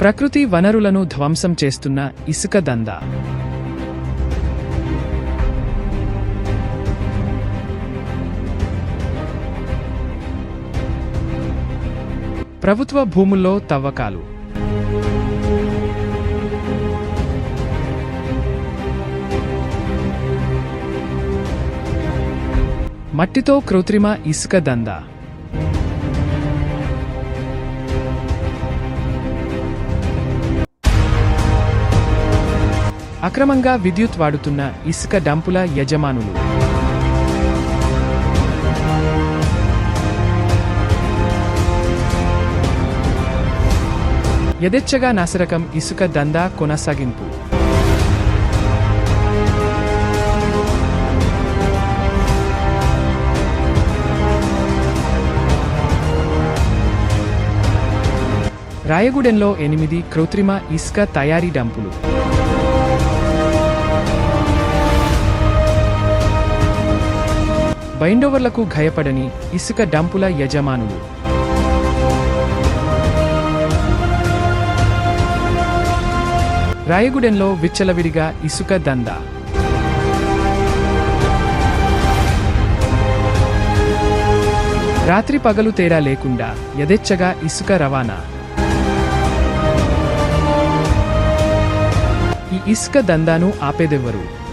ప్రకృతి వనరులను ధ్వంసం చేస్తున్న ఇసుక దందా. ప్రభుత్వ భూముల్లో తవ్వకాలు. మట్టితో కృత్రిమ ఇసుక దందా. అక్రమంగా విద్యుత్ వాడుతున్న ఇసుక డంపుల యజమానులు. యథేచ్ఛగా నాసిరకం ఇసుక దందా కొనసాగింపు. రాయగూడెంలో ఎనిమిది కృత్రిమ ఇసుక తయారీ డంపులు. బైండోవర్లకు భయపడని ఇసుక డంపుల యజమానులు. రాయగూడెంలో విచ్చలవిడిగా ఇసుక దందా. రాత్రి పగలు తేడా లేకుండా యథేచ్ఛగా ఇసుక రవాణా. ఈ ఇసుక దందాను ఆపేదెవ్వరు?